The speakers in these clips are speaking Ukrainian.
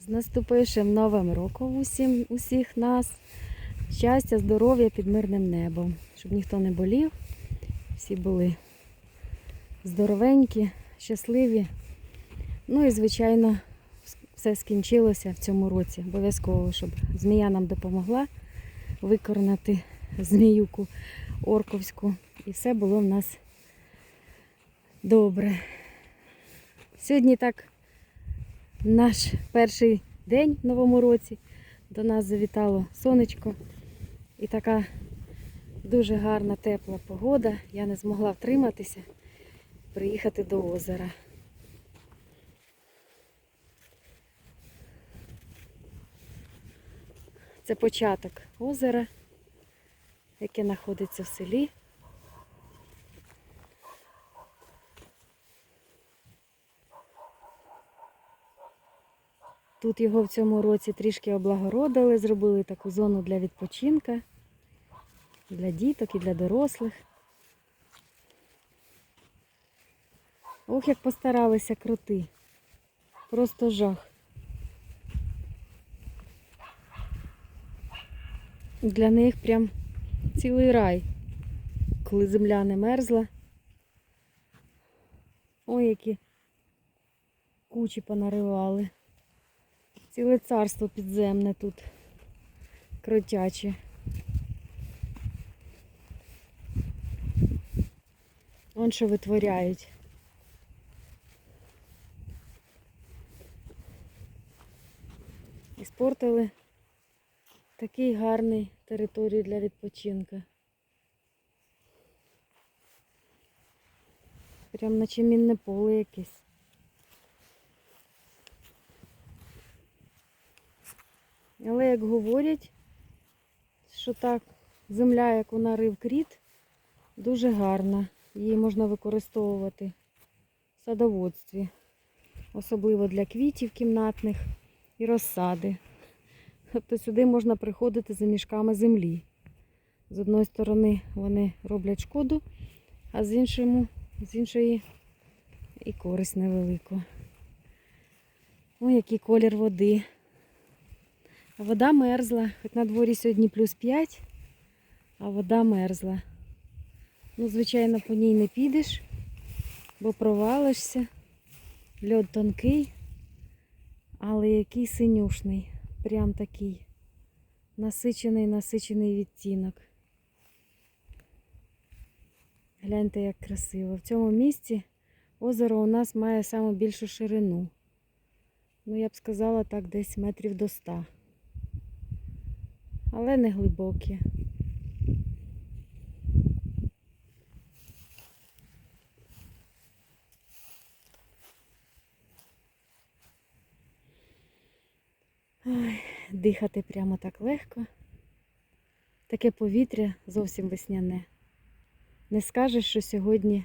З наступившим новим роком усім, усіх нас. Щастя, здоров'я під мирним небом. Щоб ніхто не болів, всі були здоровенькі, щасливі. Ну і, звичайно, все скінчилося в цьому році. Обов'язково, щоб змія нам допомогла викорнати зміюку орковську. І все було в нас добре. Сьогодні так наш перший день в новому році. До нас завітало сонечко і така дуже гарна тепла погода. Я не змогла втриматися, приїхати до озера. Це початок озера, яке знаходиться в селі. Тут його в цьому році трішки облагородили, зробили таку зону для відпочинка, для діток і для дорослих. Ох, як постаралися крути. Просто жах. Для них прям цілий рай, коли земля не мерзла. Ой, які кучі понаривали. Ціле царство підземне тут. Кротяче. Вон що витворяють. І спортили такий гарний територію для відпочинку. Прям наче мінне поле якесь. Але як говорять, що так, земля, яку нарив кріт, дуже гарна. Її можна використовувати в садоводстві, особливо для квітів кімнатних і розсади. Тобто сюди можна приходити за мішками землі. З одної сторони вони роблять шкоду, а з іншої, з іншої і користь невелику. Ой, який колір води. Вода мерзла, хоч на дворі сьогодні плюс 5, а вода мерзла. Ну, звичайно, по ній не підеш, бо провалишся. Льод тонкий, але який синюшний. Прям такий насичений, насичений відтінок. Гляньте, як красиво. В цьому місці озеро у нас має саме більшу ширину. Ну, я б сказала так, десь метрів до ста. Але не глибокі. Дихати прямо так легко. Таке повітря зовсім весняне. Не скажеш, що сьогодні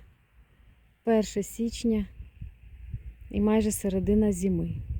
1 січня і майже середина зими.